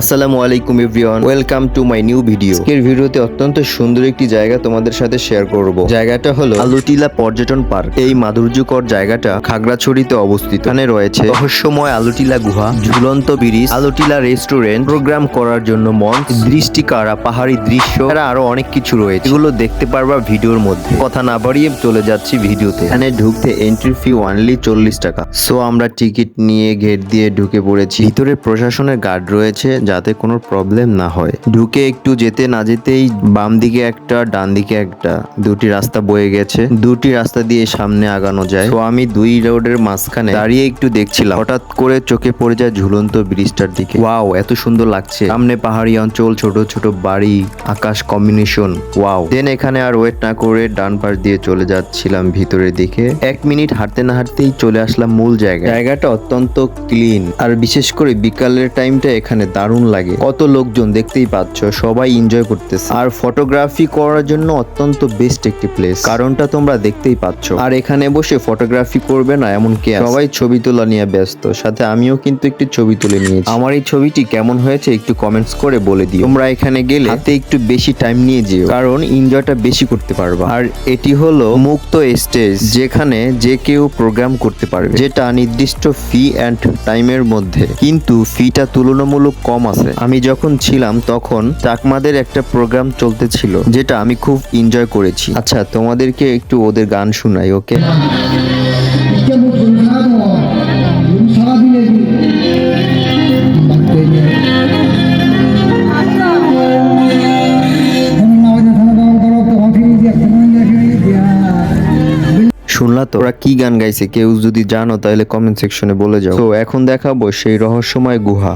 আসসালামু আলাইকুম everyone, welcome to my new video. এর ভিডিওতে অত্যন্ত সুন্দর একটি জায়গা তোমাদের সাথে শেয়ার করব। জায়গাটা হলো আলুটিলা পর্যটন পার্ক। এই মাধুর্যকর জায়গাটা খাগড়াছড়িতে অবস্থিত। এখানে রয়েছে রহস্যময় আলুটিলা গুহা, ঝুলন্ত ব্রিজ, আলুটিলা রেস্টুরেন্ট। প্রোগ্রাম করার জন্য মঞ্চ দৃষ্টি কারা পাহাড়ি দৃশ্য, এছাড়া আরও অনেক কিছু রয়েছে। এগুলো দেখতে পারবা ভিডিওর মধ্যে। কথা না বাড়িয়ে চলে যাচ্ছি ভিডিওতে। এখানে ঢুকতে এন্ট্রি ফি ওয়ানলি চল্লিশ টাকা। সো আমরা টিকিট নিয়ে গেট দিয়ে ঢুকে পড়েছি। ভিতরে প্রশাসনের গার্ড রয়েছে। যাতে কোনো প্রবলেম না হয়। ঢুকে একটু যেতে না যেতেই বাম দিকে একটা, ডান দিকে একটা, দুটি রাস্তা বয়ে গেছে। দুটি রাস্তা দিয়ে সামনে আগানো যায়। তো আমি দুই রোডের মাঝখানে দাঁড়িয়ে একটু দেখছিলাম। হঠাৎ করে চোখে পড়ে যায় ঝুলন্ত ব্রিজটার দিকে। ওয়াও, এত সুন্দর লাগছে। সামনে পাহাড়ি অঞ্চল, ছোট ছোট বাড়ি, আকাশ কম্বিনেশন। ওয়াও। দেন এখানে আর ওয়েট না করে ডান পাশ দিয়ে চলে যাচ্ছিলাম ভিতরের দিকে। এক মিনিট হাঁটতে না হাঁটতেই চলে আসলাম মূল জায়গায়। জায়গাটা অত্যন্ত ক্লিন আর বিশেষ করে বিকালের টাইমটা এখানে দারুণ লাগে। কত লোকজন দেখতেই পাচ্ছ, সবাই এনজয় করতেছে। আর ফটোগ্রাফি করার জন্য অত্যন্ত বেস্ট একটি প্লেস কারণটা তোমরা দেখতেই পাচ্ছ। আর এখানে বসে ফটোগ্রাফি করবে না, এমন কে সবাই ছবি তোলা নিয়ে ব্যস্ত। সাথে আমিও কিন্তু একটি ছবি তুলে নিয়েছি। আমার এই ছবিটি কেমন হয়েছে একটু কমেন্টস করে বলে দিও। তোমরা এখানে গেলে হাতে একটু বেশি টাইম নিয়ে যেও। কারণ এনজয়টা বেশি করতে পারবা। আর এটি হলো মুক্ত স্টেজ যেখানে যে কেউ প্রোগ্রাম করতে পারবে। যেটা নির্দিষ্ট ফি অ্যান্ড টাইমের মধ্যে। কিন্তু ফিটা তুলনামূলক কম আছে। আমি যখন ছিলাম তখন চাকমাদের একটা প্রোগ্রাম চলতেছিল, যেটা আমি খুব এনজয় করেছি। আচ্ছা তোমাদেরকে একটু ওদের গান শোনাই, ওকে? শুনলা তো? ওরা কি গান গাইছে? কেউ যদি জানো তাহলে কমেন্ট সেকশনে বলে যাও। তো এখন দেখাবো সেই রহস্যময় গুহা।